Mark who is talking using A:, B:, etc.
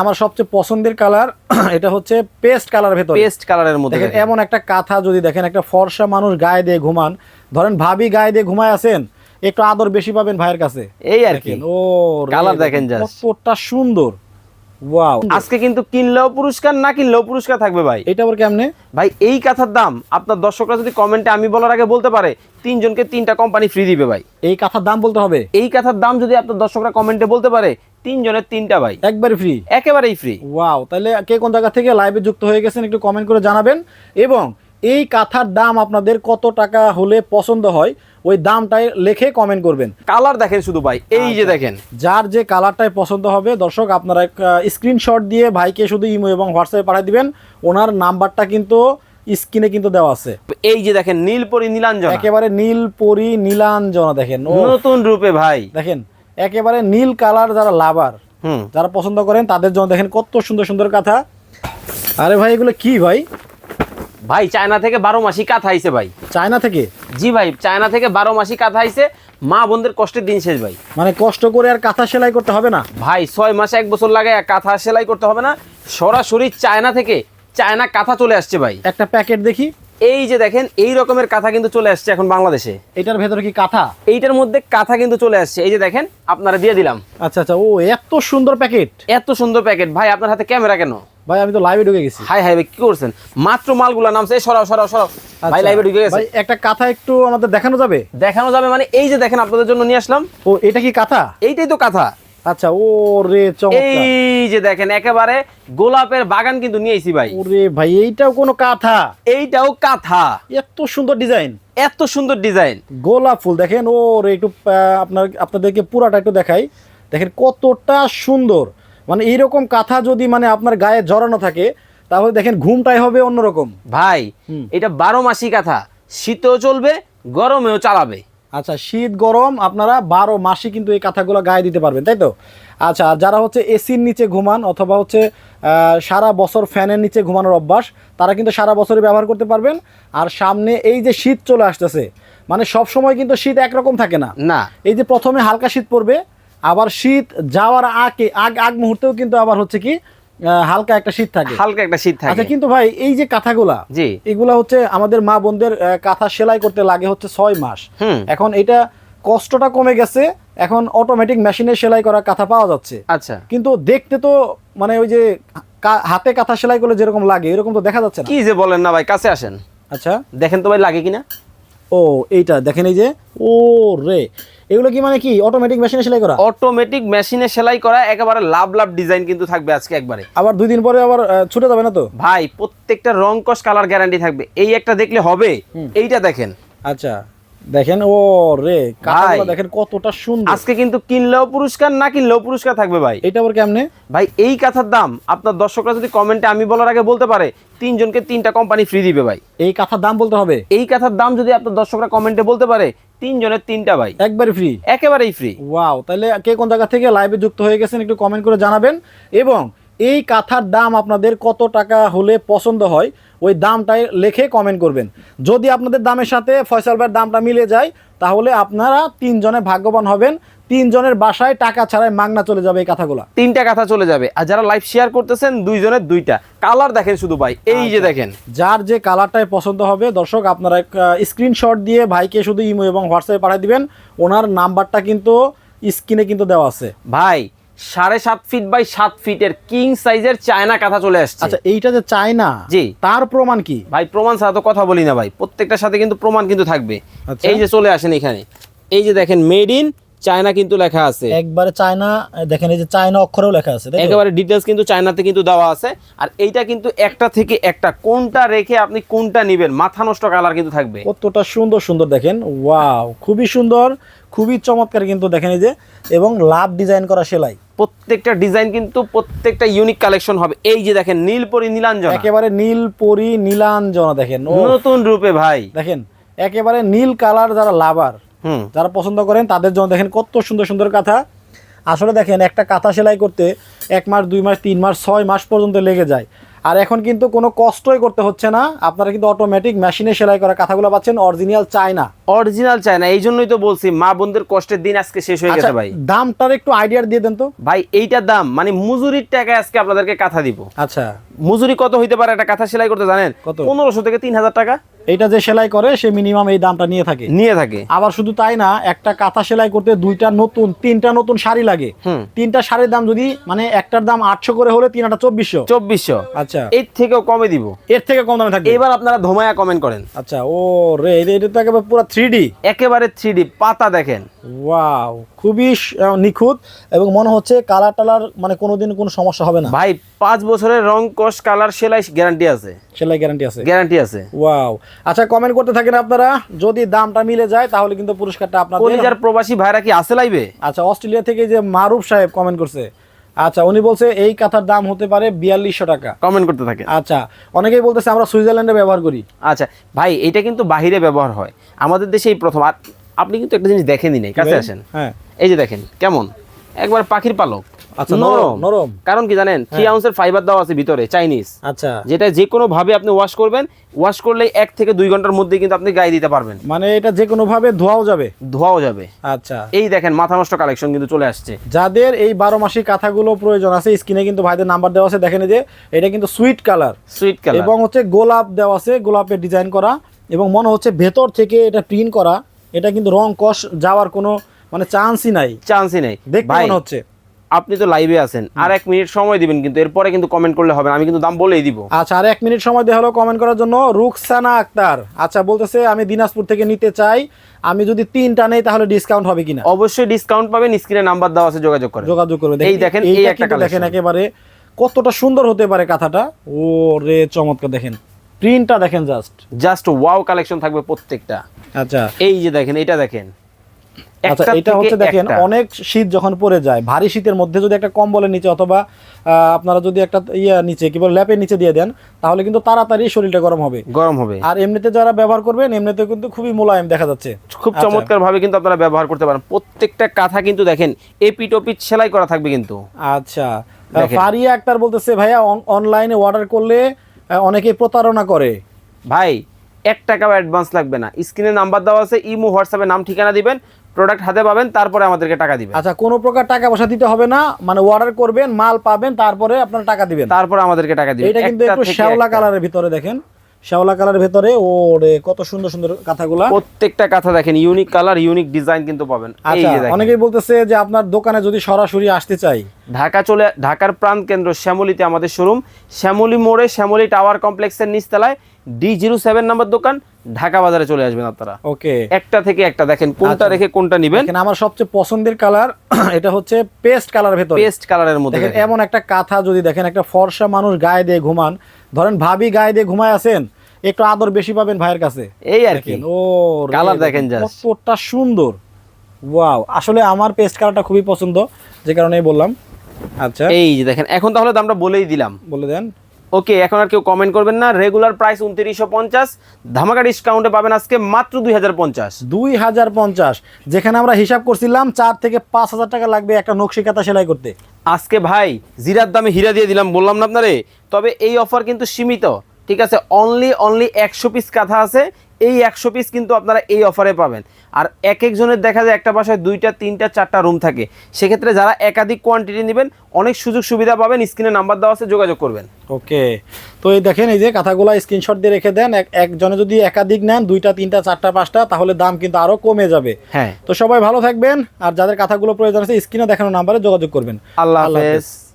A: আমার সবচেয়ে পছন্দের কালার এটা হচ্ছে পেস্ট কালার ভেতর।
B: পেস্ট কালারের মধ্যে।
A: এমন একটা কাঁথা যদি দেখেন একটা ফর্সা মানুষ গায়ে দিয়ে ঘুমান ধরেন ভাবি গায়ে দিয়ে ঘুমায় আছেন একটু আদর বেশি পাবেন ভাইয়ের কাছে।
B: এই আর কি।
A: ও রে,
B: Colour দেখেন।
A: কতটা সুন্দর। ওয়াও
B: আজকে কিন্তু কিনলেও পুরস্কার না কিনলেও পুরস্কার থাকবে ভাই।
A: এটা আবার কেমনে?
B: ভাই এই কাঁথার দাম আপনার দর্শকরা যদি কমেন্টে আমি বলার আগে বলতে পারে তিনজনকে তিনটা কোম্পানি ফ্রি দিবে ভাই।
A: এই কাঁথার দাম বলতে হবে?
B: এই কাঁথার দাম যদি আপনার দর্শকরা কমেন্টে বলতে পারে তিনজনের তিনটা ভাই
A: একবারে ফ্রি
B: একেবারেই ফ্রি
A: ওয়াও তাহলে কে কোন জায়গা থেকে লাইভে যুক্ত হয়ে গেছেন একটু কমেন্ট করে জানাবেন। এবং এই কাঁথার দাম আপনাদের কত টাকা হলে পছন্দ হয় ওই দামটাই লেখে কমেন্ট করবেন।
B: কালার দেখেন শুধু ভাই এই যে
A: আচ্ছা।
B: দেখেন।
A: যার যে কালারটাই পছন্দ হবে দর্শক আপনারা স্ক্রিনশট দিয়ে ভাইকে শুধু ইমো এবং হোয়াটসঅ্যাপে পাঠিয়ে দিবেন। ওনার নাম্বারটা কিন্তু স্ক্রিনে কিন্তু দেওয়া আছে।
B: এই যে দেখেন নীলপরি নীলাঞ্জন।
A: একেবারে নীল পরি নীলাঞ্জনা দেখেন।
B: নতুন রূপে ভাই।
A: দেখেন একেবারে নীল কালার যারা লাভার যারা পছন্দ করেন তাদের জন্য দেখেন কত সুন্দর সুন্দর কাঁথা। আরে ভাই এগুলো কি ভাই?
B: ভাই চায়না থেকে বারো মাসি কাঁথা আইছে ভাই।
A: চায়না থেকে?
B: জি ভাই চায়না থেকে বারো মাসি কাঁথা আইছে। মা বোনদের কষ্টের দিন শেষ ভাই।
A: মানে কষ্ট করে আর কাঁথা সেলাই করতে হবে না?
B: ভাই ছয় মাসে এক বছর লাগে কাঁথা সেলাই করতে হবে না। সরাসরি চায়না থেকে চায়না কাঁথা চলে আসছে ভাই।
A: একটা প্যাকেট দেখি।
B: এই যে দেখেন এই রকমের কাঁথা কিন্তু চলে আসছে এখন বাংলাদেশে।
A: এটার ভেতরে কি কাঁথা?
B: এইটার মধ্যে কাঁথা কিন্তু চলে আসছে। এই যে দেখেন আপনারা দিয়ে দিলাম।
A: আচ্ছা আচ্ছা ও এত সুন্দর প্যাকেট।
B: এত সুন্দর প্যাকেট। ভাই আপনার হাতে ক্যামেরা কেন?
A: ভাই আমি তো লাইভে ঢুকে গেছি।
B: হাই হাই ভাই কি করছেন? মাত্র মালগুলা নামছে। সরাও সরাও সরাও। ভাই
A: আচ্ছা,
B: লাইভে ঢুকে গেছে।
A: ভাই একটা কাঁথা একটু আমাদের দেখানো যাবে?
B: দেখানো যাবে মানে এই যে দেখেন আপনাদের জন্য নিয়ে আসলাম।
A: ও এটা কি কাঁথা?
B: এইটাই তো কাঁথা।
A: আচ্ছা ও রে চমৎকার।
B: এই যে দেখেন একেবারে গোলাপের বাগান কিন্তু নিয়ে আইছি ভাই।
A: ওরে ভাই এইটাও কোনো কাঁথা?
B: এইটাও কাঁথা।
A: এত সুন্দর ডিজাইন।
B: এত সুন্দর ডিজাইন।
A: গোলাপ ফুল দেখেন ও রে একটু আপনার আপনাদেরকে পুরাটা একটু দেখাই। দেখেন কতটা সুন্দর। মানে এইরকম কাঁথা যদি মানে আপনার গায়ে জড়ানো থাকে তাহলে দেখেন ঘুমটাই হবে অন্যরকম।
B: ভাই এটা বারো মাসি কাঁথা। শীতেও চলবে গরমেও চালাবে।
A: আচ্ছা শীত গরম আপনারা বারো মাসে কিন্তু এই কাঁথাগুলো গায়ে দিতে পারবেন তাই তো? আচ্ছা আর যারা হচ্ছে এসির নিচে ঘুমান অথবা হচ্ছে সারা বছর ফ্যানের নিচে ঘুমানোর অভ্যাস তারা কিন্তু সারা বছরই ব্যবহার করতে পারবেন। আর সামনে এই যে শীত চলে আসতেছে মানে সব সময় কিন্তু শীত একরকম থাকে না।
B: না।
A: এই যে প্রথমে হালকা শীত পড়বে আবার শীত যাওয়ার আগে আগ আগ মুহূর্তেও কিন্তু আবার হচ্ছে কি হালকা একটা শীত থাকে।
B: হালকা একটা শীত
A: আচ্ছা
B: থাকে
A: কিন্তু ভাই এই যে কাঁথাগুলা
B: জি।
A: এগুলা হচ্ছে আমাদের মা বোনদের কাঁথা সেলাই করতে লাগে হচ্ছে ছয় মাস। এখন এটা কষ্টটা কমে গেছে এখন অটোমেটিক মেশিনে সেলাই করা কাঁথা পাওয়া যাচ্ছে।
B: আচ্ছা।
A: কিন্তু দেখতে তো মানে ওই যে হাতে কাঁথা সেলাই করলে যেরকম লাগে এরকম তো দেখা যাচ্ছে না।
B: কি যে বলেন না ভাই কাছে আসেন।
A: আচ্ছা।
B: দেখেন তো ভাই লাগে কিনা?
A: ও এইটা দেখেন এই যে ও রে এগুলো কি মানে কি অটোমেটিক মেশিনে সেলাই করা?
B: অটোমেটিক মেশিনে সেলাই করা একেবারে লাভ লাভ ডিজাইন কিন্তু থাকবে আজকে একবারে।
A: আবার দুই দিন পরে আবার ছুটে যাবে না তো?
B: ভাই প্রত্যেকটা রং কস কালার গ্যারান্টি থাকবে। এই একটা দেখলে হবে এইটা দেখেন।
A: আচ্ছা। দেখেন ও রে কাঁথাগুলো দেখেন কতটা সুন্দর।
B: আজকে কিন্তু কিনলেও পুরস্কার না কিনলেও পুরস্কার থাকবে ভাই।
A: এটা আবার কেমনে?
B: ভাই এই কাঁথার দাম আপনার দর্শকরা যদি কমেন্টে আমি বলার আগে বলতে পারে তিনজনকে তিনটা কোম্পানি ফ্রি দিবে ভাই।
A: এই কাঁথার দাম বলতে হবে?
B: এই কাঁথার দাম যদি আপনার দর্শকরা কমেন্টে বলতে পারে তিনজনের তিনটা ভাই।
A: একবারে ফ্রি
B: একেবারেই ফ্রি
A: ওয়াও তাহলে কে কোন জায়গা থেকে লাইভে যুক্ত হয়ে গেছেন একটু কমেন্ট করে জানাবেন। এবং এই কাঁথার দাম আপনাদের কত টাকা হলে পছন্দ হয় ওই দামটাই লেখে কমেন্ট করবেন। যদি আপনাদের দামের সাথে ফয়সাল ভাইয়ের দামটা মিলে যায় তাহলে আপনারা তিনজনে ভাগ্যবান হবেন। তিনজনের বাসায় টাকা ছাড়াই মাগনা চলে যাবে এই কথাগুলো।
B: তিনটা কাঁথা চলে যাবে। আর যারা লাইভ শেয়ার করতেছেন দুইজনের দুইটা। কালার দেখেন শুধু ভাই এই যে
A: আচ্ছা।
B: দেখেন।
A: যার যে কালারটাই পছন্দ হবে দর্শক আপনারা স্ক্রিনশট দিয়ে ভাইকে শুধু ইমো এবং হোয়াটসঅ্যাপে পাঠিয়ে দিবেন। ওনার নাম্বারটা কিন্তু স্ক্রিনে কিন্তু দেওয়া আছে।
B: ভাই সাড়ে সাত ফিট বাই সাত ফিটের কিং সাইজের চায়না কাঁথা চলে আসছে।
A: আচ্ছা এইটা যে চায়না
B: জি।
A: তার প্রমাণ কি?
B: ভাই প্রমাণ ছাড়া তো কথা বলি না ভাই। প্রত্যেকটার সাথে কিন্তু প্রমাণ কিন্তু থাকবে।
A: আচ্ছা।
B: এই যে চলে আসেন এখানে। এই যে দেখেন মেড ইন চায়না কিন্তু লেখা আছে।
A: একবারে চায়না দেখেন এই যে চায়না অক্ষরেও লেখা আছে?
B: একেবারে ডিটেলস কিন্তু চায়নাতে কিন্তু দেওয়া আছে। আর এইটা কিন্তু একটা থেকে একটা কোনটা রেখে আপনি কোনটা নেবেন মাথা নষ্ট কালার কিন্তু থাকবে।
A: কতটা সুন্দর সুন্দর দেখেন। ওয়াও খুবই সুন্দর খুবই চমৎকার কিন্তু দেখেন এই যে এবং লাভ ডিজাইন করা সেলাই।
B: প্রত্যেকটা ডিজাইন কিন্তু প্রত্যেকটা ইউনিক কালেকশন হবে। এই যে দেখেন নীলপরি নীলাঞ্জনা।
A: একেবারে নীল পরি নীলাঞ্জনা দেখেন।
B: নতুন রূপে ভাই।
A: দেখেন একেবারে নীল কালার যারা লাভার যারা পছন্দ করেন তাদের জন্য দেখেন কত সুন্দর সুন্দর কাঁথা। আসলে দেখেন একটা কাঁথা সেলাই করতে এক মাস দুই মাস তিন মাস ছয় মাস পর্যন্ত লেগে যায়। আর এখন কিন্তু কোনো কষ্টই করতে হচ্ছে না। আপনারা কিন্তু অটোমেটিক মেশিনে সেলাই করা কাঁথাগুলো পাচ্ছেন অরিজিনাল চায়না।
B: অরিজিনাল চায় না এই জন্যই তো বলছি মা বোনদের কষ্টের দিন আজকে শেষ হয়ে
A: আচ্ছা
B: গেছে ভাই।
A: দামটার একটু আইডিয়া দিয়ে দেন তো।
B: ভাই এইটার দাম মানে মজুরির টাকায় আজকে আপনাদেরকে কাঁথা দিব।
A: আচ্ছা।
B: মজুরি কত হইতে পারে একটা কাঁথা সেলাই করতে জানেন?
A: কত?
B: পনেরোশো থেকে তিন হাজার টাকা।
A: এইটা যে সেলাই করে সে মিনিমাম এই দামটা নিয়ে থাকে।
B: নিয়ে থাকে।
A: আবার শুধু তাই না একটা কাঁথা সেলাই করতে দুইটা নতুন তিনটা নতুন শাড়ি লাগে। তিনটা শাড়ির দাম যদি মানে একটার দাম আটশো করে হলে তিন আটা চব্বিশশো।
B: চব্বিশশো।
A: আচ্ছা।
B: এর থেকেও কমে দিব।
A: এর থেকে কম দামে থাকবে?
B: এবার আপনারা ধোমায়া কমেন্ট করেন।
A: আচ্ছা ও রে এটা- এটা তো একেবারে পুরো থ্রি ডি
B: একেবারে থ্রি ডি পাতা দেখেন।
A: ওয়াও খুবই নিখুঁত এবং মনে হচ্ছে কালার টালার মানে কোনোদিন কোনো সমস্যা হবে না।
B: ভাই পাঁচ বছরের রং কষ কালার সেলাই গ্যারান্টি আছে।
A: সেলাই গ্যারান্টি আছে।
B: গ্যারান্টি আছে।
A: ওয়াও আচ্ছা কমেন্ট করতে থাকেন আপনারা যদি দামটা মিলে যায় তাহলে কিন্তু পুরস্কারটা আপনাদের
B: কলিজার প্রবাসী ভাইরা কি আছে লাইবে
A: আচ্ছা অস্ট্রেলিয়া থেকে যে মারুফ সাহেব কমেন্ট করছে। আচ্ছা উনি বলছে এই কাঁথার দাম হতে পারে বিয়াল্লিশশো টাকা।
B: কমেন্ট করতে থাকে
A: আচ্ছা অনেকেই বলতেছে আমরা সুইজারল্যান্ডে ব্যবহার করি।
B: আচ্ছা ভাই এটা কিন্তু বাহিরে ব্যবহার হয়। আমাদের দেশে এই প্রথম। আর আপনি কিন্তু একটা জিনিস দেখেনই নাই কাছে আসেন।
A: হ্যাঁ।
B: এই যে দেখেন কেমন? একবার পাখির পালক।
A: আচ্ছা, নরম, নরম।
B: কারণ কি জানেন? থ্রি আউন্সের ফাইবার দেওয়া আছে ভিতরে চাইনিজ
A: আচ্ছা।
B: যেটা যে কোনো ভাবে আপনি ওয়াশ করবেন ওয়াশ করলে এক থেকে দুই ঘণ্টার মধ্যে কিন্তু আপনি গায়ে দিতে পারবেন।
A: মানে এটা যে কোনো ভাবে ধোয়াও যাবে।
B: ধোয়াও যাবে।
A: আচ্ছা।
B: এই দেখেন মাথা নষ্ট কালেকশন কিন্তু চলে আসছে।
A: যাদের এই বারো মাসি কাঁথাগুলো প্রয়োজন আছে স্ক্রিনে কিন্তু ভাইদের নাম্বার দেওয়া আছে দেখেন যে এটা কিন্তু সুইট কালার
B: সুইট কালার
A: এবং হচ্ছে গোলাপ দেওয়া আছে গোলাপের ডিজাইন করা এবং মনে হচ্ছে ভেতর থেকে এটা প্রিন্ট করা। এটা কিন্তু রং কষ যাওয়ার কোনো মানে চান্সই নাই।
B: চান্সই নেই।
A: দেখতে মনে হচ্ছে।
B: আপনি তো লাইভে আছেন। আর এক মিনিট সময় দিবেন কিন্তু এরপরে কিন্তু কমেন্ট করলে হবে আমি কিন্তু দাম বলেই দিব।
A: আচ্ছা আর এক মিনিট সময় দেওয়া হলো কমেন্ট করার জন্য রুকসানা আক্তার। আচ্ছা বলতেছে আমি দিনাজপুর থেকে নিতে চাই। আমি যদি তিনটা নেই তাহলে ডিসকাউন্ট হবে কিনা?
B: অবশ্যই ডিসকাউন্ট পাবেন স্ক্রিনে নাম্বার দেওয়া আছে যোগাযোগ করে
A: যোগাযোগ করবে
B: এই দেখেন, এই একটা
A: দেখেন একেবারে কতটা সুন্দর হতে পারে কাঁথাটা। ও রে চমৎকার দেখেন। প্রিন্টটা দেখেন জাস্ট
B: জাস্ট ওয়াও কালেকশন থাকবে প্রত্যেকটা।
A: আচ্ছা।
B: এই যে দেখেন এটা দেখেন।
A: আচ্ছা এটা হচ্ছে দেখেন অনেক শীত যখন পড়ে যায় ভারী শীতের মধ্যে যদি একটা কম্বলের নিচে অথবা আপনারা যদি একটা ইয়া নিচে কি বলে ল্যাপের নিচে দিয়ে দেন তাহলে কিন্তু তাড়াতাড়ি শরীরটা গরম হবে।
B: গরম হবে।
A: আর এমনিতে যারা ব্যবহার করবেন এমনিতে কিন্তু খুবই মোলায়েম দেখা যাচ্ছে।
B: খুব
A: আচ্ছা।
B: চমৎকার ভাবে কিন্তু আপনারা ব্যবহার করতে পারেন। প্রত্যেকটা কাঁথা কিন্তু দেখেন এপিট ওপিট সেলাই করা থাকবে কিন্তু।
A: আচ্ছা। ফারিয়া আক্তার বলতেছে ভাইয়া অনলাইনে অর্ডার করলে অনেকে প্রতারণা করে।
B: ভাই এক টাকাও অ্যাডভান্স লাগবে না। স্ক্রিনে নাম্বার দেওয়া আছে ইমো হোয়াটসঅ্যাপে নাম ঠিকানা দিবেন প্রোডাক্ট হাতে পাবেন তারপরে আমাদেরকে টাকা দিবেন।
A: আচ্ছা কোনো প্রকার টাকা পয়সা দিতে হবে না মানে অর্ডার করবেন মাল পাবেন তারপরে আপনার টাকা দিবেন।
B: তারপরে আমাদেরকে টাকা দিবেন।
A: এটা কিন্তু
B: একটা
A: শ্যাওলা। কালারের ভিতরে দেখেন। শ্যাওলা কালারের ভিতরে ওরে কত সুন্দর সুন্দর কাঁথাগুলা।
B: প্রত্যেকটা কাঁথা দেখেন ইউনিক কালার ইউনিক ডিজাইন কিন্তু পাবেন।
A: আচ্ছা অনেকেই বলতেছে যে আপনার দোকানে যদি সরাসরি আসতে চাই।
B: ঢাকা চলে ঢাকার প্রাণ কেন্দ্র শ্যামলীতে আমাদের শোরুম শ্যামলী মোড়ে শ্যামলী টাওয়ার কমপ্লেক্সের নিচতলায় ডি জিরো সেভেন নাম্বার দোকান ঢাকা বাজারে চলে আসবেন আপনারা।
A: ওকে।
B: একটা থেকে একটা দেখেন কোনটা
A: আচ্ছা।
B: রেখে কোনটা নিবেন।
A: আমার সবচেয়ে পছন্দের কালার এটা হচ্ছে পেস্ট কালার ভেতরে।
B: পেস্ট কালারের মধ্যে।
A: এমন একটা কাঁথা যদি দেখেন একটা ফর্সা মানুষ গায়ে দিয়ে ঘুমান। ধরেন ভাবি গায়ে দিয়ে ঘুমায় আছেন একটু আদর বেশি পাবেন ভাইয়ের কাছে।
B: এই আর কি।
A: ও
B: কালার দেখেন।
A: কতটা সুন্দর। ওয়াও আসলে আমার পেস্ট কালারটা খুবই পছন্দ যে কারণেই বললাম। আচ্ছা।
B: এই যে দেখেন এখন তাহলে দামটা বলেই দিলাম।
A: বলে দেন।
B: ওকে এখন আর কেউ কমেন্ট করবেন না। রেগুলার প্রাইস উনত্রিশশো পঞ্চাশ। ধামাকা ডিসকাউন্টে পাবেন আজকে মাত্র দুই হাজার পঞ্চাশ।
A: দুই হাজার পঞ্চাশ। যেখানে আমরা হিসাব করছিলাম চার থেকে পাঁচ হাজার টাকা লাগবে একটা নকশি কাঁথা সেলাই করতে।
B: আজকে ভাই জিরার দামে হীরা দিয়ে দিলাম বললাম না আপনারে? তবে এই অফার কিন্তু সীমিত। ঠিক আছে অনলি অনলি একশো পিস কাঁথা আছে। এই একশো পিস কিন্তু আপনারা এই অফারে পাবেন। আর এক একজনের দেখা যায় একটা বাসায় দুইটা তিনটা চারটা রুম থাকে। সেক্ষেত্রে যারা একাধিক কোয়ান্টিটি নেবেন অনেক সুযোগ সুবিধা পাবেন স্ক্রিনে নাম্বার দেওয়া আছে যোগাযোগ করবেন।
A: ওকে। তো এই দেখেন এই যে কাঁথাগুলো স্ক্রিনশট দিয়ে রেখে দেন এক- একজনে যদি একাধিক নেন দুইটা তিনটা চারটা পাঁচটা তাহলে দাম কিন্তু আরও কমে যাবে।
B: হ্যাঁ।
A: তো সবাই ভালো থাকবেন আর যাদের কাঁথাগুলো প্রয়োজন আছে স্ক্রিনে দেখানো নাম্বারে যোগাযোগ করবেন।
B: আল্লাহ
A: আল্লাহ হাফেজ।